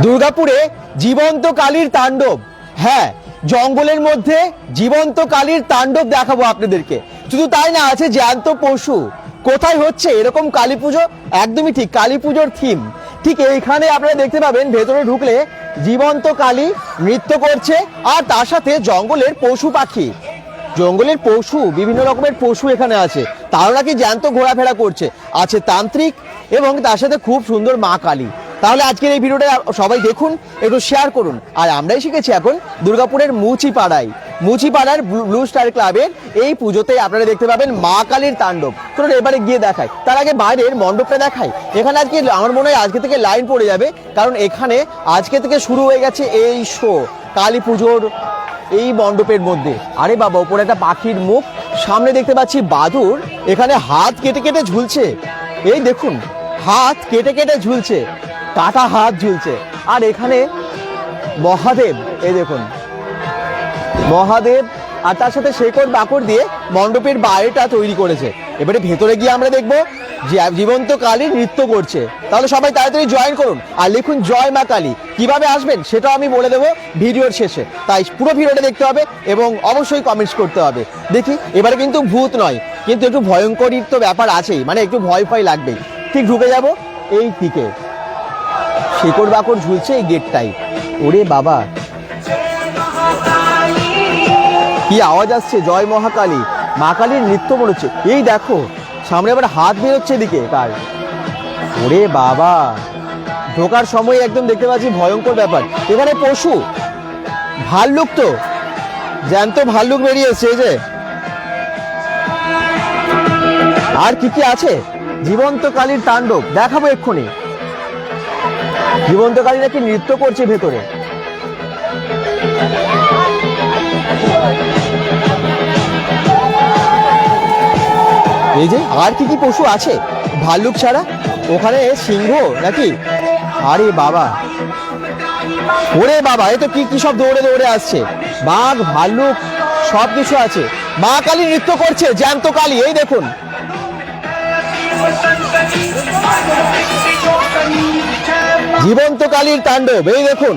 দুর্গাপুরে জীবন্ত কালীর তাণ্ডব। হ্যাঁ জঙ্গলের মধ্যে জীবন্ত কালীর তাণ্ডব দেখাবো আপনাদেরকে। শুধু তাই না, আছে জ্যান্ত পশু। কোথায় হচ্ছে এরকম কালী পুজো? একদমই ঠিক, কালী পুজোর থিম ঠিক এইখানে আপনারা দেখতে পাবেন, ভেতরে ঢুকলে জীবন্ত কালী নৃত্য করছে, আর তার সাথে জঙ্গলের পশু পাখি। জঙ্গলের পশু, বিভিন্ন রকমের পশু এখানে আছে। তারা নাকি জ্যান্ত ঘোরাফেরা করছে। আছে তান্ত্রিক এবং তার সাথে খুব সুন্দর মা কালী। তাহলে আজকের এই ভিডিওটা সবাই দেখুন, একটু শেয়ার করুন। আর আমরাই শিখেছি এখন দুর্গাপুরের মুচিপাড়ায়। মুচিপাড়ার ব্লু- স্টার ক্লাবের এই পুজোতে আপনারা দেখতে পাবেন মা কালীর তাণ্ডব। চলুন এবারে গিয়ে দেখায় তার আগে বাইরের মণ্ডপটা দেখায় এখানে আজকে আমার মনে হয় আজকে থেকে লাইন পড়ে যাবে, কারণ এখানে আজকে থেকে শুরু হয়ে গেছে এই শো কালী পুজোর এই মণ্ডপের মধ্যে। আরে বাবা ওপরে একটা পাখির মুখ, সামনে দেখতে পাচ্ছি বাদুর এখানে হাত কেটে কেটে ঝুলছে। এই দেখুন, হাত কেটে কেটে ঝুলছে। কাটা হাত ঝুলছে। আর এখানে মহাদেব, এই দেখুন। মহাদেব আর তার সাথে শেকড় বাকড় দিয়ে মণ্ডপের বাইরেটা তৈরি করেছে। এবারে ভেতরে গিয়ে আমরা দেখব জীবন্ত কালী নৃত্য করছে। তাহলে সবাই তাড়াতাড়ি জয়েন করুন আর লিখুন, জয় মা কালী। কীভাবে আসবেন সেটাও আমি বলে দেবো ভিডিওর শেষে। তাই পুরো ভিডিওটা দেখতে হবে এবং অবশ্যই কমেন্টস করতে হবে। দেখি, এবারে কিন্তু ভূত নয়, কিন্তু একটু ভয়ঙ্করী তো ব্যাপার আছেই মানে একটু ভয় ভয় লাগবেই। ঠিক ঢুকে যাব এই দিকে। শেকড় বাকড় ঝুলছে এই গেটটাই ওরে বাবা। কি আওয়াজ আসছে? জয় মহাকালী। মা কালীর নৃত্য হচ্ছে। এই দেখো, সামনে আবার হাত বেরোচ্ছে এদিকে। কার ওরে বাবা। ঢোকার সময় একদম দেখতে পাচ্ছি ভয়ঙ্কর ব্যাপার। এখানে পশু। ভাল্লুক তো। জ্যান্ত ভাল্লুক বেরিয়ে এসছে, এই যে। আর কি কি আছে? জীবন্ত কালীর তাণ্ডব। দেখাবো এক্ষুনি। জীবন্ত কালী নাকি নৃত্য করছে ভেতরে? এই যে, আর কি কি পশু আছে? ভাল্লুক ছাড়া? ওখানে সিংহ নাকি? আরে বাবা। ওরে বাবা, এ তো কি কি সব দৌড়ে দৌড়ে আসছে? বাঘ, ভাল্লুক, সব কিছু আছে। মা কালী নৃত্য করছে, জ্যান্ত কালী, এই দেখুন। জীবন্ত কালীর তাণ্ডব, এই দেখুন।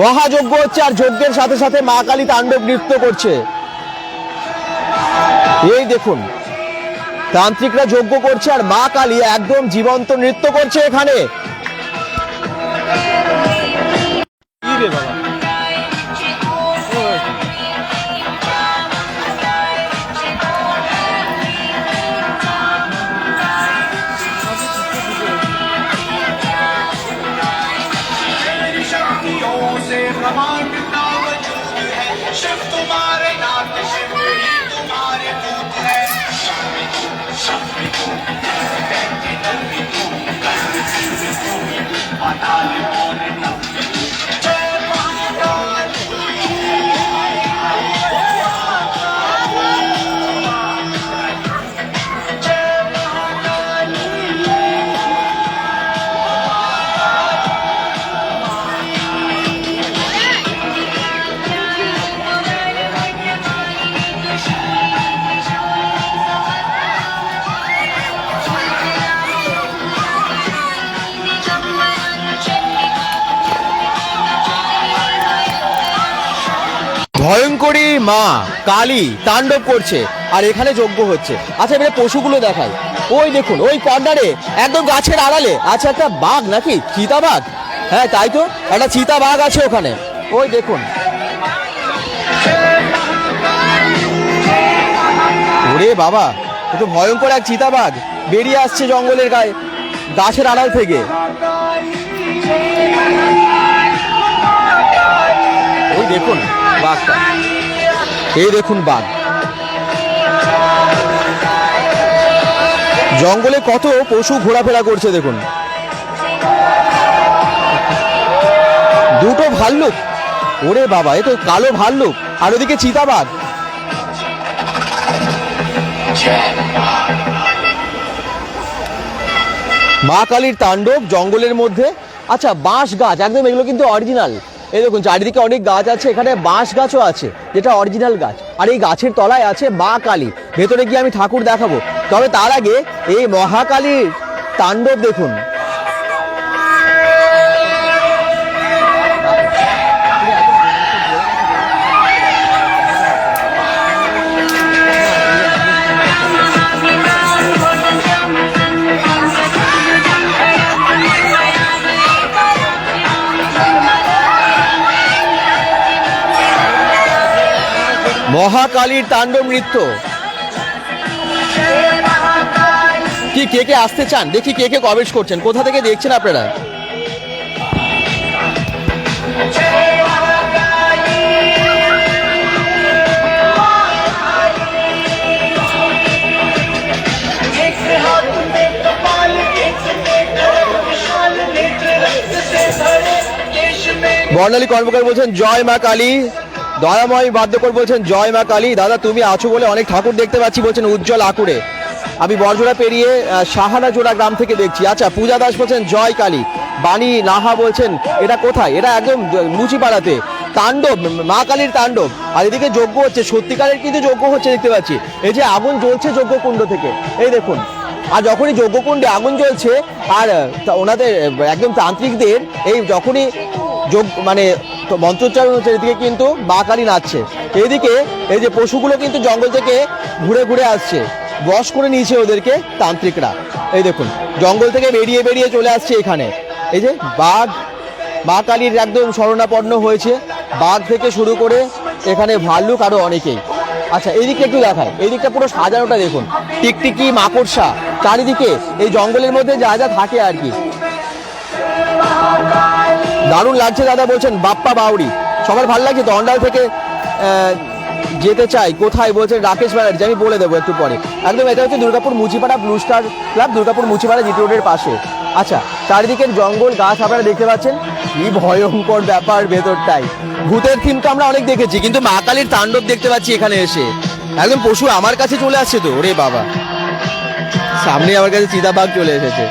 মহাযজ্ঞ হচ্ছে আর যজ্ঞের সাথে সাথে মা কালী তাণ্ডব নৃত্য করছে। এই দেখুন, তান্ত্রিকরা যজ্ঞ করছে আর মা কালী একদম জীবন্ত নৃত্য করছে এখানে। মা, কালী তাণ্ডব করছে আর এখানে যজ্ঞ হচ্ছে। আচ্ছা এবারে পশুগুলো দেখাই। ওই দেখুন, ওই কর্নারে একদম গাছের আড়ালে আছে একটা বাঘ নাকি? চিতা বাঘ? হ্যাঁ তাই তো? একটা চিতা বাঘ আছে ওখানে। ওই দেখুন। ওরে বাবা তো ভয়ঙ্কর এক চিতাবাঘ বেরিয়ে আসছে জঙ্গলের গায়ে, গাছের আড়াল থেকে। ওই দেখুন, বাঘটা। এই দেখুন বাঘ। জঙ্গলে কত পশু ঘোরাফেরা করছে দেখুন। দুটো ভাল্লুক। ওরে বাবা, এ তো কালো ভাল্লুক। আর ওদিকে চিতাবাঘ মা কালীর তাণ্ডব জঙ্গলের মধ্যে। আচ্ছা বাঁশ গাছ, একদম এগুলো কিন্তু অরিজিনাল এই দেখুন, চারিদিকে অনেক গাছ আছে, এখানে বাঁশ গাছও আছে, যেটা অরিজিনাল গাছ। আর এই গাছের তলায় আছে মা কালী। ভেতরে গিয়ে আমি ঠাকুর দেখাবো। তবে তার আগে এই মহাকালীর তাণ্ডব দেখুন। মহাকালীর তাণ্ডব নৃত্য। কি, কে কে আসতে চান? দেখি কে কে কবেশ করছেন। কোথা থেকে দেখছেন আপনারা? বর্ণালী কর্মকার বলছেন, জয় মা কালী। দয়াময় বাদ্যকর বলছেন, জয় মা কালী, দাদা তুমি আছো বলে অনেক ঠাকুর দেখতে পাচ্ছি, বলছেন উজ্জ্বল আকুরে। আমি বরজোড়া পেরিয়ে সাহানাজোড়া গ্রাম থেকে দেখছি। আচ্ছা পূজা দাস বলছেন, জয় কালী। বাণী নাহা বলছেন, এটা কোথায়? এটা একদম মুচিপাড়াতে। তাণ্ডব, মা কালীর তাণ্ডব। আর এদিকে যজ্ঞ হচ্ছে, সত্যিকারের কিন্তু যজ্ঞ হচ্ছে দেখতে পাচ্ছি। এই যে আগুন জ্বলছে যজ্ঞকুণ্ড থেকে, এই দেখুন। আর যখনই যজ্ঞকুণ্ডে আগুন জ্বলছে, আর ওনাদের, একদম তান্ত্রিকদের, এই যখনই যোগ মানে তো মন্ত্রোচ্চারণ হচ্ছে এদিকে কিন্তু কালী নাচছে। এদিকে এই যে পশুগুলো কিন্তু জঙ্গল থেকে ঘুরে ঘুরে আসছে। বশ করে নিয়েছে ওদেরকে তান্ত্রিকরা। এই দেখুন, জঙ্গল থেকে বেরিয়ে বেরিয়ে চলে আসছে এখানে। এই যে বাঘ, মা কালীর একদম শরণাপন্ন হয়েছে। বাঘ থেকে শুরু করে এখানে ভাল্লুক আরও অনেকেই। আচ্ছা এই দিকটা একটু দেখায় এই দিকটা পুরো সাজানোটা দেখুন। টিকটিকি, মাকড়সা, চারিদিকে এই জঙ্গলের মধ্যে যা যা থাকে আর কি। দারুণ লাগছে দাদা বলছেন, বাপ্পা বাউরি সবার ভালো লাগছে তো? থেকে যেতে চাই। কোথায়? বলছেন রাকেশ ব্যানার্জি, আমি বলে দেবো একটু পরে। একদম, এটা হচ্ছে Durgapur Muchipara blue star club Durgapur Muchipara GT রোডের পাশে। আচ্ছা চারিদিকের জঙ্গল, গাছ আপনারা দেখতে পাচ্ছেন? কি ভয়ঙ্কর ব্যাপার ভেতরটাই। ভূতের থিম তো আমরা অনেক দেখেছি, কিন্তু মা কালীর তাণ্ডব দেখতে পাচ্ছি এখানে এসে। একদম পশু আমার কাছে চলে আসছে তো, ওরে বাবা। সামনে আমার কাছে চিতাবাঘ চলে এসেছে।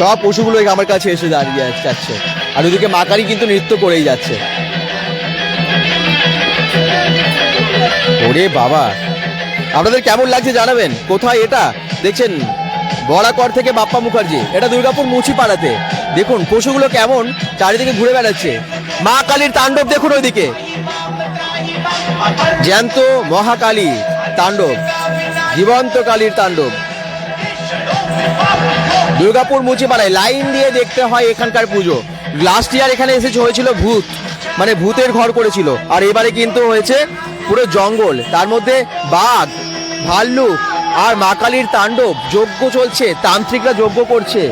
সব পশুগুলো আমার কাছে এসে দাঁড়িয়ে যাচ্ছে। আর ওদিকে মাকারি কিন্তু নৃত্য করেই যাচ্ছে। ওরে বাবা। আপনাদের কেমন লাগছে জানাবেন? কোথায় এটা? দেখছেন বড়াকর থেকে বাপ্পা মুখার্জি। এটা দুর্গাপুর মুচিপাড়াতে। দেখুন, পশুগুলো কেমন চারিদিকে ঘুরে বেড়াচ্ছে। মা কালীর তাণ্ডব দেখুন ওইদিকে। জ্যান্ত মহাকালী তাণ্ডব, জীবন্ত কালীর তাণ্ডব। দুর্গাপুর মুচিপাড়ায় লাইন দিয়ে দেখতে হয় এখানকার পুজো। লাস্ট ইয়ার এখানে এসেছে হয়েছিল ভূত। মানে ভূতের ঘর করেছিল। আর এবারে কিন্তু হয়েছে পুরো জঙ্গল। তার মধ্যে বাঘ, ভাল্লুক আর মা কালীর তাণ্ডব যজ্ঞ চলছে, তান্ত্রিকরা যজ্ঞ করছে।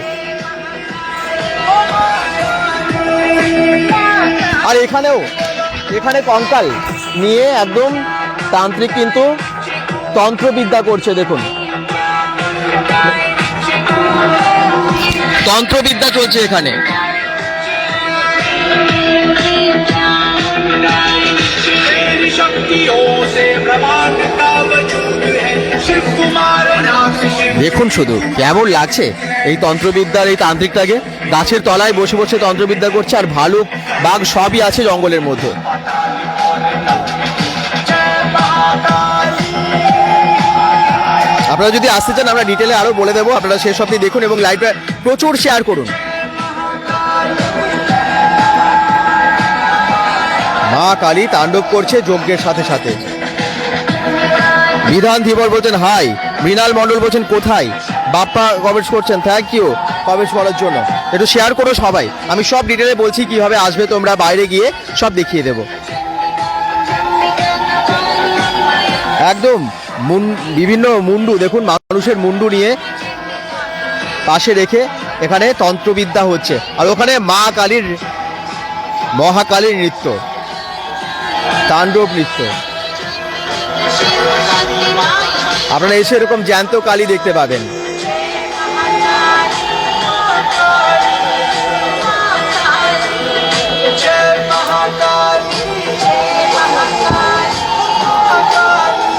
আর এখানেও, এখানে কঙ্কাল নিয়ে একদম তান্ত্রিক কিন্তু তন্ত্রবিদ্যা করছে, দেখুন। তন্ত্রবিদ্যা চলছে এখানে। দেখুন শুধু, কেমন লাগছে এই তন্ত্রবিদ্যার এই তান্ত্রিকটাকে? গাছের তলায় বসে বসে তন্ত্রবিদ্যা করছে আর ভালুক বাঘ সবই আছে জঙ্গলের মধ্যে। আপনারা যদি আসতে চান, আমরা ডিটেলে আরও বলে দেবো। আপনারা শেষ অব্দি দেখুন এবং লাইভটা প্রচুর শেয়ার করুন। মা কালী তাণ্ডব করছে যজ্ঞের সাথে সাথে। বিধান ধীবর বলছেন, হাই। মৃণাল মণ্ডল বলছেন, কোথায়? বাপ্পা কমেন্টস করছেন থ্যাংক ইউ কমেন্টস করার জন্য। একটু শেয়ার করো সবাই। আমি সব ডিটেলে বলছি কীভাবে আসবে, তোমরা বাইরে গিয়ে সব দেখিয়ে দেবো। একদম। বিভিন্ন মুন্ডু, দেখুন, মানুষের মুন্ডু নিয়ে পাশে রেখে এখানে তন্ত্রবিদ্যা হচ্ছে। আর ওখানে মা কালীর, মহাকালীর নৃত্য, তাণ্ডব নৃত্য। আপনারা এসে এরকম জ্যান্ত কালী দেখতে পাবেন।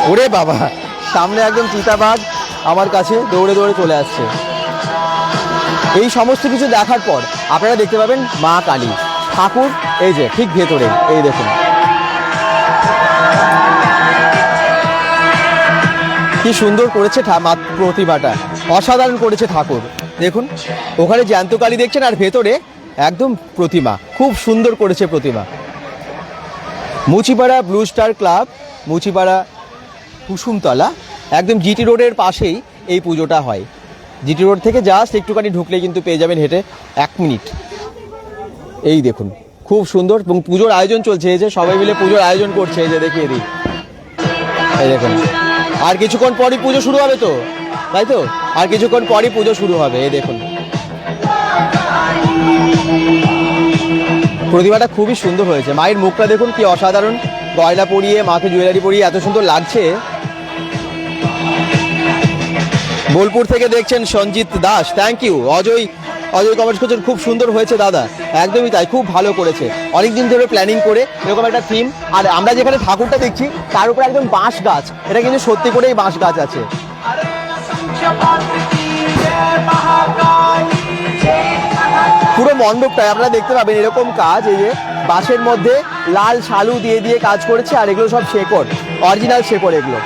ওরে বাবা, সামনে একদম চিতাবাঘ আমার কাছে দৌড়ে দৌড়ে চলে আসছে। এই সমস্ত কিছু দেখার পর আপনারা দেখতে পাবেন মা কালী, ঠাকুর, এই যে ঠিক ভেতরে, এই দেখুন। কি সুন্দর করেছে প্রতিমাটা অসাধারণ করেছে ঠাকুর। দেখুন, ওখানে জ্যান্ত কালী দেখছেন আর ভেতরে একদম প্রতিমা, খুব সুন্দর করেছে প্রতিমা। Muchipara blue star club, Muchipara Kusumtala, একদম জিটি রোডের পাশেই এই পুজোটা হয়। জিটি রোড থেকে জাস্ট একটুখানি ঢুকলে কিন্তু পেয়ে যাবেন হেঁটে এক মিনিট। এই দেখুন, খুব সুন্দর এবং পুজোর আয়োজন চলছে, এই যে সবাই মিলে পুজোর আয়োজন করছে, এই যে দেখিয়ে দিই। এই দেখুন, আর কিছুক্ষণ পরই পুজো শুরু হবে তো? তাই তো? আর কিছুক্ষণ পরই পুজো শুরু হবে, এই দেখুন। প্রতিমাটা খুবই সুন্দর হয়েছে। মায়ের মুখটা দেখুন কি অসাধারণ। গয়না পরিয়ে, মাকে জুয়েলারি পরিয়ে এত সুন্দর লাগছে। বোলপুর থেকে দেখছেন Sanjit Das. Thank you Ajay Ajay comments করছেন, খুব সুন্দর হয়েছে দাদা। একদমই তাই, খুব ভালো করেছে। অনেকদিন ধরে প্ল্যানিং করে এরকম একটা থিম আর আমরা যেখানে ঠাকুরটা দেখছি, তার উপরে একদম বাঁশ গাছ। এটা কিন্তু সত্যি করেই বাঁশ গাছ আছে। পুরো মণ্ডপটায় আপনারা দেখতে পাবেন এরকম কাজ, এই যে বাঁশের মধ্যে লাল শালু দিয়ে দিয়ে কাজ করেছে, আর এগুলো সব শেকড়। অরিজিনাল শেকড় এগুলো।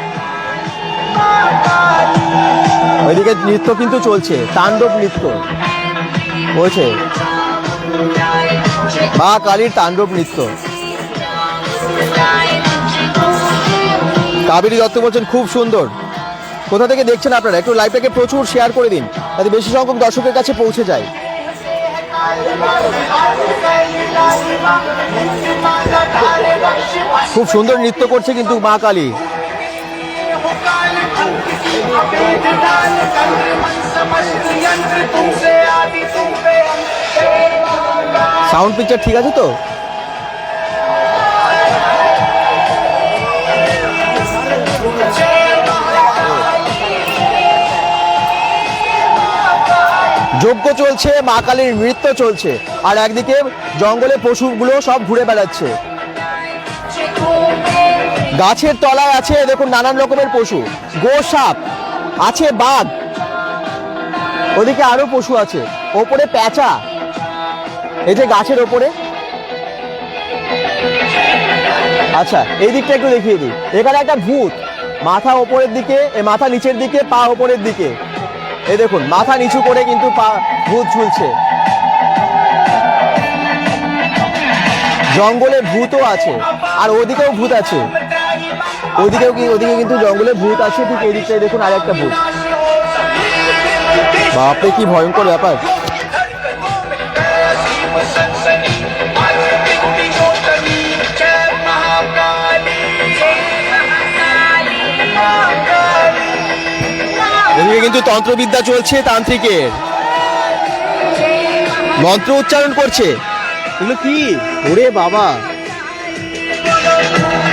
ওইদিকে নৃত্য কিন্তু চলছে, তাণ্ডব নৃত্য। বলছে মা কালীর তাণ্ডব নৃত্য। কাবেরী দত্ত বলছেন, খুব সুন্দর। কোথা থেকে দেখছেন আপনারা? একটু লাইভটাকে প্রচুর শেয়ার করে দিন, যাতে বেশি সংখ্যক দর্শকের কাছে পৌঁছে যায়। খুব সুন্দর নৃত্য করছে কিন্তু মা কালী। সাউন্ড পিকচার ঠিক আছে তো? যজ্ঞ চলছে, মা কালীর নৃত্য চলছে, আর একদিকে জঙ্গলে পশুগুলো সব ঘুরে বেড়াচ্ছে। গাছের তলায় আছে, দেখুন, নানান রকমের পশু। গো সাপ আছে, বাঘ। ওদিকে আরও পশু আছে। ওপরে প্যাঁচা। এই যে গাছের ওপরে। আচ্ছা এই দিকটা একটু দেখিয়ে দিই। এখানে একটা ভূত। মাথা ওপরের দিকে মাথা নিচের দিকে, পা ওপরের দিকে। এই দেখুন, মাথা নিচু করে কিন্তু পা, ভূত ঝুলছে। জঙ্গলে ভূতও আছে, আর ওদিকেও ভূত আছে। ওদিকেও ওদিকে কিন্তু জঙ্গলে ভূত আছে, ঠিক এই দিকটায় দেখুন আর একটা ভূত। বাপরে, কি ভয়ঙ্কর ব্যাপার। কিন্তু তন্ত্রবিদ্যা চলছে তান্ত্রিকের। মন্ত্র উচ্চারণ করছে। কি? ওরে বাবা।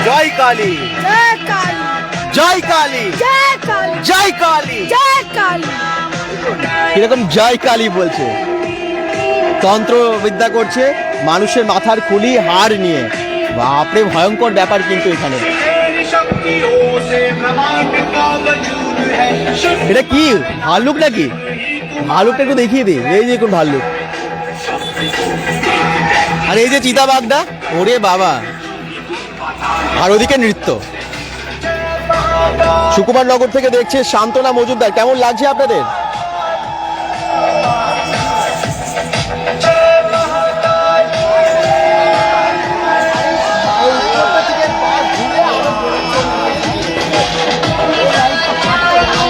জয় কালী। জয় কালী। জয় কালী। এরকম জয় কালী। বলছে। তন্ত্রবিদ্যা করছে মানুষের মাথার খুলি হাড় নিয়ে। বাপরে ভয়ঙ্কর ব্যাপার কিন্তু এখানে। এটা কি? ভাল্লুক নাকি? ভাল্লুকটা একটু দেখিয়ে দি। এই যে কোন ভাল্লুক। আর এই যে চিতা বাগদা ওরে বাবা। আর ওদিকে নৃত্য। সুকুমার নগর থেকে দেখছে শান্তনা মজুমদার। কেমন লাগছে আপনাদের?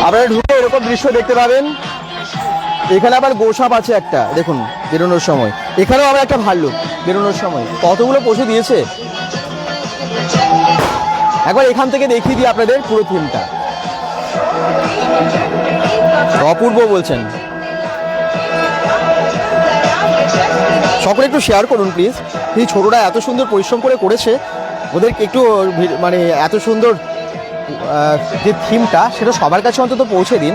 আপনারা ঢুকে এরকম দৃশ্য দেখতে পাবেন। এখানে আবার গোসাপ আছে একটা, দেখুন, বেরোনোর সময়। এখানেও আবার একটা ভাল্লুক, বেরোনোর সময়। কতগুলো পশু দিয়েছে? একবার এখান থেকে দেখিয়ে দিই আপনাদের পুরো থিমটা অপূর্ব বলছেন। সকলে একটু শেয়ার করুন প্লিজ এই ছোটরা এত সুন্দর পরিশ্রম করে করেছে, ওদেরকে একটু মানে এত সুন্দর যে থিমটা সেটা সবার কাছে অন্তত পৌঁছে দিন।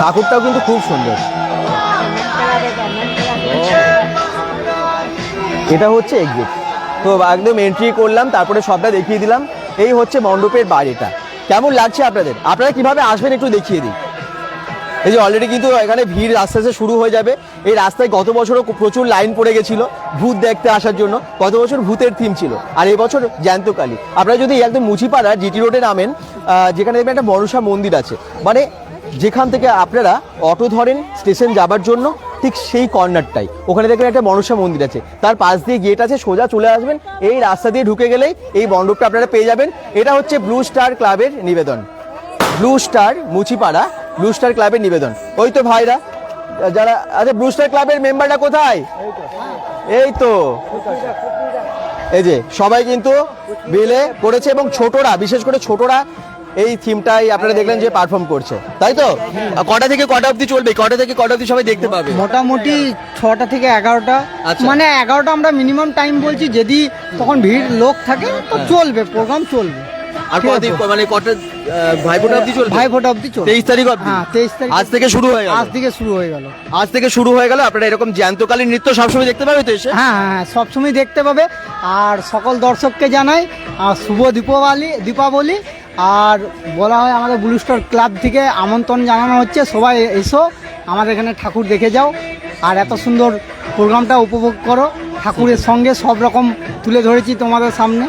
ঠাকুরটাও কিন্তু খুব সুন্দর। এটা হচ্ছে এক্সিট তো একদম এন্ট্রি করলাম, তারপরে সবটা দেখিয়ে দিলাম। এই হচ্ছে মণ্ডপের বাড়িটা। কেমন লাগছে আপনাদের? আপনারা কীভাবে আসবেন একটু দেখিয়ে দিই। এই যে অলরেডি কিন্তু এখানে ভিড় আস্তে আস্তে শুরু হয়ে যাবে। এই রাস্তায় গত বছরও প্রচুর লাইন পড়ে গেছিল ভূত দেখতে আসার জন্য। গত বছর ভূতের থিম ছিল। আর এই বছর জ্যান্তকালী। আপনারা যদি একদম মুচিপাড়া জিটি রোডে নামেন যেখানে দেখবেন একটা মনসা মন্দির আছে। মানে যেখান থেকে আপনারা অটো ধরেন, স্টেশন যাবার জন্য, ঠিক সেই কর্নারটাই। ওখানে দেখবেন একটা মনসা মন্দির আছে। তার পাশ দিয়ে গেট আছে, সোজা চলে আসবেন। এই রাস্তা দিয়ে ঢুকে গেলেই এই মণ্ডপটা আপনারা পেয়ে যাবেন। এটা হচ্ছে ব্লু স্টার ক্লাবের নিবেদন। Blue star Muchipara blue star ক্লাবের নিবেদন। ওই তো ভাইরা, যারা আচ্ছা ব্লু স্টার ক্লাবের মেম্বারটা কোথায়? এই তো। এই যে, সবাই কিন্তু বিলে করেছে এবং ছোটরা, বিশেষ করে ছোটরা এই থিমটাই আপনারা দেখলেন যে পারফর্ম করছে। তাই তো? কটা থেকে কটা অবধি চলবে? কটা থেকে কটা অবধি সবাই দেখতে পাবে? মোটামুটি ছটা থেকে এগারোটা। আচ্ছা। মানে এগারোটা আমরা মিনিমাম টাইম বলছি যদি তখন ভিড় লোক থাকে তো চলবে প্রোগ্রাম চলবে। আর আছে। মানে কটা ভাই ফোটা অবধি চলবে? ভাই ফোটা অব্দি চলবে। তেইশ তারিখ অবধি? হ্যাঁ তেইশ তারিখ আজ থেকে শুরু হয়ে গেল। আজ থেকে শুরু হয়ে গেল। আজ থেকে শুরু হয়ে গেল। আপনারা এরকম জ্যান্তকালীন নৃত্য সবসময় দেখতে পাবে তো এসে? হ্যাঁ হ্যাঁ হ্যাঁ, সবসময় দেখতে পাবে। আর সকল দর্শককে জানাই আর শুভ দীপাবলি দীপাবলি আর বলা হয় আমাদের ব্লু স্টার ক্লাব থেকে আমন্ত্রণ জানানো হচ্ছে, সবাই এসো, আমাদের এখানে ঠাকুর দেখে যাও। আর এত সুন্দর প্রোগ্রামটা উপভোগ করো, ঠাকুরের সঙ্গে সব রকম তুলে ধরেছি তোমাদের সামনে।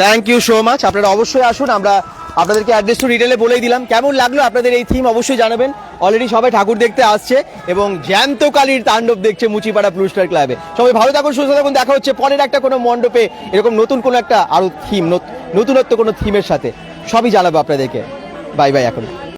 থ্যাংক ইউ সো মাচ আপনারা অবশ্যই আসুন, আমরা আপনাদেরকে অ্যাড্রেস টু ডিটেলে বলেই দিলাম। কেমন লাগল আপনাদের এই থিম অবশ্যই জানাবেন। অলরেডি সবাই ঠাকুর দেখতে আসছে এবং জ্যান্ত কালীর তাণ্ডব দেখছে মুচিপাড়া ব্লু স্টার ক্লাবে সবাই ভালো থাকুন, সুস্থ থাকুন, দেখা হচ্ছে পরের একটা কোনো মণ্ডপে এরকম নতুন কোনো একটা আরও থিম নতুনত্ব কোনো থিমের সাথে। সবই জানাব আপনাদেরকে। বাই বাই এখন।